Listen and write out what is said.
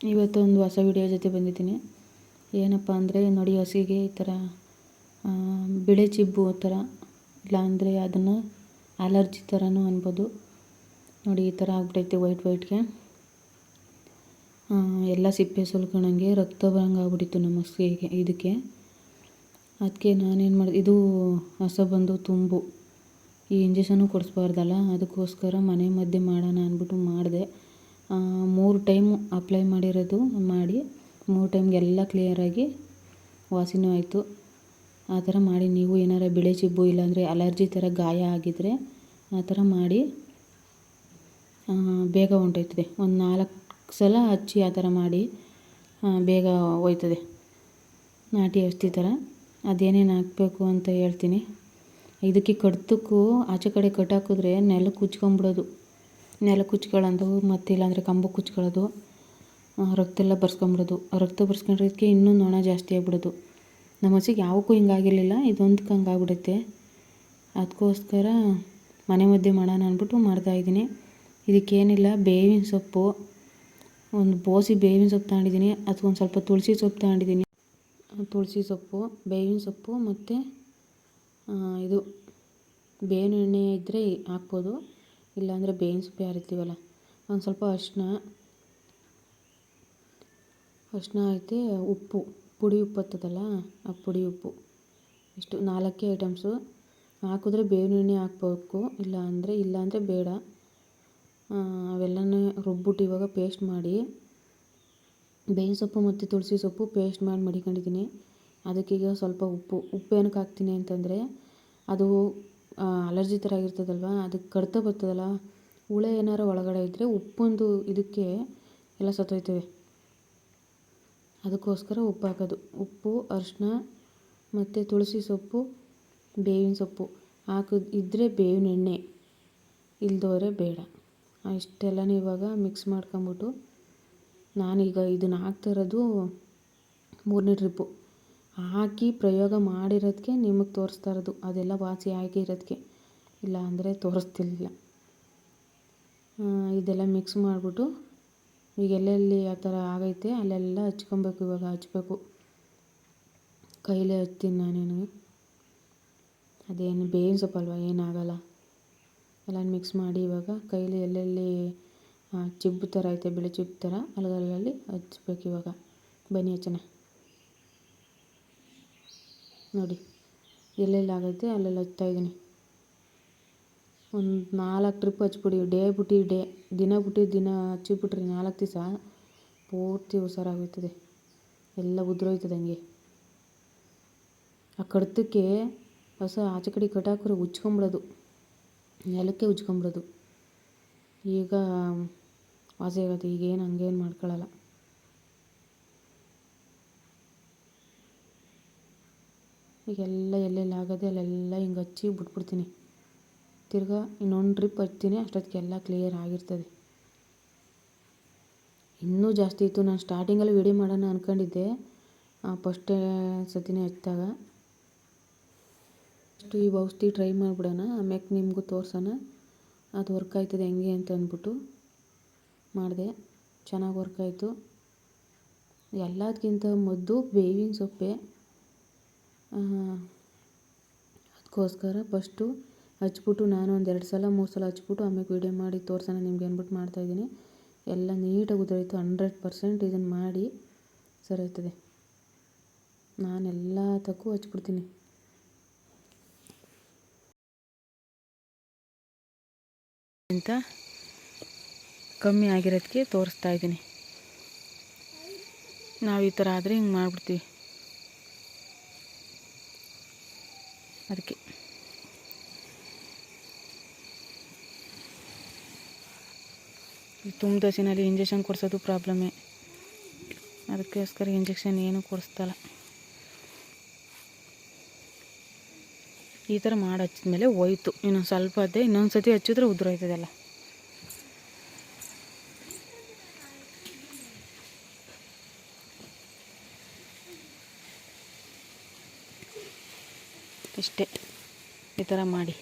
ಇವತ್ತು ಒಂದು ಹೊಸ ವಿಡಿಯೋ ಜೊತೆ ಬಂದಿದ್ದೀನಿ. ಏನಪ್ಪ ಅಂದರೆ ನೋಡಿ ಹಸಿಗೆ ಈ ಥರ ಬಿಳೆ ಚಿಬ್ಬು ಥರ ಇಲ್ಲಾಂದರೆ ಅದನ್ನು ಅಲರ್ಜಿ ಥರನೂ ಅನ್ಬೋದು. ನೋಡಿ ಈ ಥರ ಆಗ್ಬಿಟ್ಟೈತೆ ವೈಟ್ ವೈಟ್ಗೆ ಎಲ್ಲ ಸಿಪ್ಪೆ ಸುಲ್ಕೊಳಂಗೆ ರಕ್ತ ಬರಂಗೆ ಆಗ್ಬಿಟ್ಟಿತ್ತು ನಮ್ಮ ಹಸಿಗೆ ಇದಕ್ಕೆ. ಅದಕ್ಕೆ ನಾನೇನು ಮಾಡಿದೆ ಇದು ಹಸ ಬಂದು ತುಂಬು. ಈ ಇಂಜೆಕ್ಷನು ಕೊಡಿಸ್ಬಾರ್ದಲ್ಲ, ಅದಕ್ಕೋಸ್ಕರ ಮನೆ ಮದ್ದೆ ಮಾಡೋಣ ಅಂದ್ಬಿಟ್ಟು ಮಾಡಿದೆ. ಮೂರು ಟೈಮು ಅಪ್ಲೈ ಮಾಡಿರೋದು ಮಾಡಿ, ಮೂರು ಟೈಮ್ಗೆಲ್ಲ ಕ್ಲಿಯರಾಗಿ ವಾಸಿನೂ ಆಯಿತು. ಆ ಥರ ಮಾಡಿ, ನೀವು ಏನಾರ ಬಿಳಿ ಚಿಬ್ಬು ಇಲ್ಲಾಂದರೆ ಅಲರ್ಜಿ ಥರ ಗಾಯ ಆಗಿದ್ದರೆ ಆ ಥರ ಮಾಡಿ ಬೇಗ ಹೊಂಟೋಯ್ತದೆ. ಒಂದು ನಾಲ್ಕು ಸಲ ಹಚ್ಚಿ ಆ ಥರ ಮಾಡಿ ಬೇಗ ಹೋಯ್ತದೆ. ನಾಟಿ ಔಷಧಿ ಥರ. ಅದೇನೇನು ಹಾಕಬೇಕು ಅಂತ ಹೇಳ್ತೀನಿ. ಇದಕ್ಕೆ ಕಡ್ತಕ್ಕೂ ಆಚೆ ಕಡೆ ಕಟ್ಟಾಕಿದ್ರೆ ನೆಲಕ್ಕೆ ಕುಚ್ಕೊಂಬಿಡೋದು ನೆಲಕ್ಕೆ ಕುಚ್ಕೊಳ್ಳೋದು, ಮತ್ತು ಇಲ್ಲಾಂದರೆ ಕಂಬಕ್ಕೆ ಕುಚ್ಕೊಳ್ಳೋದು ರಕ್ತ ಎಲ್ಲ ಬರ್ಸ್ಕೊಂಬಿಡೋದು. ರಕ್ತ ಬರ್ಸ್ಕೊಂಡಿರೋದಕ್ಕೆ ಇನ್ನೂ ನೊಣ ಜಾಸ್ತಿ ಆಗ್ಬಿಡೋದು. ನಮ್ಮ ಹಸಿಗೆ ಯಾವಕ್ಕೂ ಹಿಂಗಾಗಿರಲಿಲ್ಲ, ಇದೊಂದಕ್ಕೆ ಹಂಗಾಗ್ಬಿಡುತ್ತೆ. ಅದಕ್ಕೋಸ್ಕರ ಮನೆ ಮದ್ದೆ ಮಾಡೋಣ ಅಂದ್ಬಿಟ್ಟು ಮಾಡ್ತಾಯಿದ್ದೀನಿ ಇದಕ್ಕೇನಿಲ್ಲ, ಬೇವಿನ ಸೊಪ್ಪು, ಒಂದು ಬೋಸಿ ಬೇವಿನ ಸೊಪ್ಪು ತಗೊಂಡಿದ್ದೀನಿ. ಒಂದು ಸ್ವಲ್ಪ ತುಳಸಿ ಸೊಪ್ಪು ತಗೊಂಡಿದ್ದೀನಿ. ತುಳಸಿ ಸೊಪ್ಪು, ಬೇವಿನ ಸೊಪ್ಪು, ಮತ್ತು ಇದು, ಬೇವಿನ ಎಣ್ಣೆ ಇದ್ದರೆ ಹಾಕ್ಬೋದು. ಇಲ್ಲಾಂದರೆ ಬೇವಿನ ಸೊಪ್ಪು ಯಾರಿರ್ತೀವಲ್ಲ ಒಂದು ಸ್ವಲ್ಪ ಅರಿಶಿನ ಅರಿಶಿನ ಐತೆ ಉಪ್ಪು, ಪುಡಿ ಉಪ್ಪು ಹತ್ತದಲ್ಲ, ಆ ಪುಡಿ ಉಪ್ಪು. ಇಷ್ಟು ನಾಲ್ಕೇ ಐಟಮ್ಸು. ಹಾಕಿದ್ರೆ ಬೇವಿನ ಎಣ್ಣೆ ಹಾಕ್ಬೇಕು ಇಲ್ಲ ಅಂದರೆ ಇಲ್ಲ ಅಂದರೆ ಬೇಡ ಅವೆಲ್ಲನೂ ರುಬ್ಬಿಟ್ಟು ಇವಾಗ ಪೇಸ್ಟ್ ಮಾಡಿ, ಬೇವಿನ ಸೊಪ್ಪು ಮತ್ತು ತುಳಸಿ ಸೊಪ್ಪು ಪೇಸ್ಟ್ ಮಾಡಿ ಮಡಿಕೊಂಡಿದ್ದೀನಿ. ಅದಕ್ಕೀಗ ಸ್ವಲ್ಪ ಉಪ್ಪು ಉಪ್ಪು ಏನಕ್ಕೆ ಹಾಕ್ತೀನಿ ಅಂತಂದರೆ, ಅದು ಅಲರ್ಜಿ ಥರ ಆಗಿರ್ತದಲ್ವ ಅದಕ್ಕೆ ಕಡಿತ ಬರ್ತದಲ್ಲ? ಹುಳ ಏನಾರು ಒಳಗಡೆ ಇದ್ದರೆ ಉಪ್ಪೊಂದು ಇದಕ್ಕೆ ಎಲ್ಲ ಸತ್ತೋಯ್ತವೆ ಅದಕ್ಕೋಸ್ಕರ ಉಪ್ಪು ಹಾಕೋದು ಉಪ್ಪು ಅರಿಶಿನ ಮತ್ತು ತುಳಸಿ ಸೊಪ್ಪು, ಬೇವಿನ ಸೊಪ್ಪು. ಹಾಕಿದ್ ಇದ್ದರೆ ಬೇವಿನ ಎಣ್ಣೆ. ಇಲ್ದೋರೆ ಬೇಡ. ಇಷ್ಟೆಲ್ಲನೂ ಇವಾಗ ಮಿಕ್ಸ್ ಮಾಡ್ಕೊಂಬಿಟ್ಟು ನಾನೀಗ ಇದನ್ನು ಹಾಕ್ತಾ ಇರೋದು ಮೂರನೇ ಟ್ರಿಪ್ಪು ಹಾಕಿ ಪ್ರಯೋಗ ಮಾಡಿರೋದಕ್ಕೆ ನಿಮಗೆ ತೋರಿಸ್ತಾ ಇರೋದು. ಅದೆಲ್ಲ ವಾಸಿ ಆಗಿರೋದಕ್ಕೆ ಇಲ್ಲ ಅಂದರೆ ತೋರಿಸ್ತಿರ್ಲಿಲ್ಲ. ಇದೆಲ್ಲ ಮಿಕ್ಸ್ ಮಾಡಿಬಿಟ್ಟು ಈಗ ಎಲ್ಲೆಲ್ಲಿ ಆ ಥರ ಆಗೈತೆ ಅಲ್ಲೆಲ್ಲ ಹಚ್ಕೊಬೇಕು, ಇವಾಗ ಹಚ್ಬೇಕು. ಕೈಲೇ ಹಚ್ತೀನಿ ನಾನೇನು ಅದೇನು ಬೇವಿನ ಸೊಪ್ಪಲ್ವ ಏನಾಗಲ್ಲ ಎಲ್ಲ ಮಿಕ್ಸ್ ಮಾಡಿ ಇವಾಗ ಕೈಲಿ ಎಲ್ಲೆಲ್ಲಿ ಚಿಬ್ಬು ಥರ ಐತೆ ಬಿಳಿ ಚಿಬ್ಬು ಥರ ಅಲ್ಲಲ್ಲಿ ಹಚ್ಬೇಕು ಇವಾಗ. ಬನ್ನಿ ಹಚ್ಚೋಣ ನೋಡಿ. ಎಲ್ಲೆಲ್ಲಿ ಆಗೈತೆ ಅಲ್ಲೆಲ್ಲ ಹಚ್ತಾ ಇದ್ದೀನಿ. ಒಂದು ನಾಲ್ಕು ಟ್ರಿಪ್ ಹಚ್ಬಿಡಿ ಡೇ ಬಿಟ್ಟು ಡೇ ದಿನ ಬಿಟ್ಟು ದಿನ ಹಚ್ಚಿಬಿಟ್ರಿ ನಾಲ್ಕು ದಿವಸ ಪೂರ್ತಿ ಹುಷಾರಾಗೋಯ್ತದೆ ಎಲ್ಲ ಉದುರೋಯ್ತದೆ ಹಂಗೆ. ಆ ಕಡ್ತಕ್ಕೆ ಹೊಸ ಆಚೆ ಕಡೆ ಕಟಾಕ್ರೆ ಉಜ್ಕೊಂಬಿಡೋದು ನೆಲಕ್ಕೆ ಉಜ್ಕೊಂಬಿಡೋದು ಈಗ ವಾಸಿ ಆಗುತ್ತೆ ಈಗೇನು ಹಂಗೇನು ಮಾಡ್ಕೊಳ್ಳಲ್ಲ. ಈಗೆಲ್ಲ ಎಲ್ಲೆಲ್ಲಿ ಆಗದೆ ಅಲ್ಲೆಲ್ಲ ಹಿಂಗೆ ಹಚ್ಚಿ ಬಿಟ್ಬಿಡ್ತೀನಿ. ತಿರ್ಗಾ ಇನ್ನೊಂದು ಟ್ರಿಪ್ ಹಚ್ತೀನಿ, ಅಷ್ಟೊತ್ತಿಗೆಲ್ಲ ಕ್ಲಿಯರ್ ಆಗಿರ್ತದೆ. ಇನ್ನೂ ಜಾಸ್ತಿ ಇತ್ತು. ನಾನು ಸ್ಟಾರ್ಟಿಂಗಲ್ಲಿ ವಿಡಿಯೋ ಮಾಡೋಣ ಅಂದ್ಕೊಂಡಿದ್ದೆ ಫಸ್ಟ್ ಸತಿನೇ ಹಚ್ಚಿದಾಗ. ಅಷ್ಟು ಈ ಔಷಧಿ ಟ್ರೈ ಮಾಡಿಬಿಡೋಣ. ಆಮ್ಯಾಕೆ ನಿಮಗೂ ತೋರ್ಸೋಣ. ಅದು ವರ್ಕ್ ಆಯ್ತದೆ ಹೆಂಗೆ ಅಂತ ಅಂದ್ಬಿಟ್ಟು ಮಾಡಿದೆ. ಚೆನ್ನಾಗಿ ವರ್ಕ್ ಆಯಿತು. ಎಲ್ಲದಕ್ಕಿಂತ ಮದ್ದು, ಬೇವಿನ ಸೊಪ್ಪೆ. ಅದಕ್ಕೋಸ್ಕರ ಪಸ್ಟು ಹಚ್ಬಿಟ್ಟು ನಾನು ಎರಡು ಸಲ, ಮೂರು ಸಲ ಹಚ್ಬಿಟ್ಟು ಆಮೇಲೆ ವೀಡಿಯೋ ಮಾಡಿ ತೋರ್ಸೋಣ ನಿಮಗೆ ಅಂದ್ಬಿಟ್ಟು ಮಾಡ್ತಾಯಿದ್ದೀನಿ ಎಲ್ಲ ನೀಟಾಗಿ ಉದುರೋಯ್ತು ಹಂಡ್ರೆಡ್ ಪರ್ಸೆಂಟ್ ಇದನ್ನು ಮಾಡಿ ಸರಿ ನಾನು ಎಲ್ಲ ತಕ್ಕೂ ಹಚ್ಬಿಡ್ತೀನಿ. ಅಂತ ಕಮ್ಮಿ ಆಗಿರೋದಕ್ಕೆ ತೋರಿಸ್ತಾ ಇದ್ದೀನಿ. ನಾವು ಈ ಥರ ಆದರೆ ಹಿಂಗೆ ಮಾಡಿಬಿಡ್ತೀವಿ. ಅದಕ್ಕೆ. ತುಂಬ ದೋಸಿನಲ್ಲಿ ಇಂಜೆಕ್ಷನ್ ಕೊಡಿಸೋದು ಪ್ರಾಬ್ಲಮ್ಮೇ ಅದಕ್ಕೋಸ್ಕರ ಇಂಜೆಕ್ಷನ್ ಏನೂ ಕೊಡಿಸ್ತಲ್ಲ ಈ ಥರ ಮಾಡಿ ಹಚ್ಚಿದ್ಮೇಲೆ ಹೋಯ್ತು. ಇನ್ನೊಂದು ಸ್ವಲ್ಪ ಅದೇ ಇನ್ನೊಂದು ಸತಿ ಹಚ್ಚಿದ್ರೆ ಉದುರೋಯ್ತದೆಲ್ಲ. ಇಷ್ಟೇ. ಈ ಥರ ಮಾಡಿ.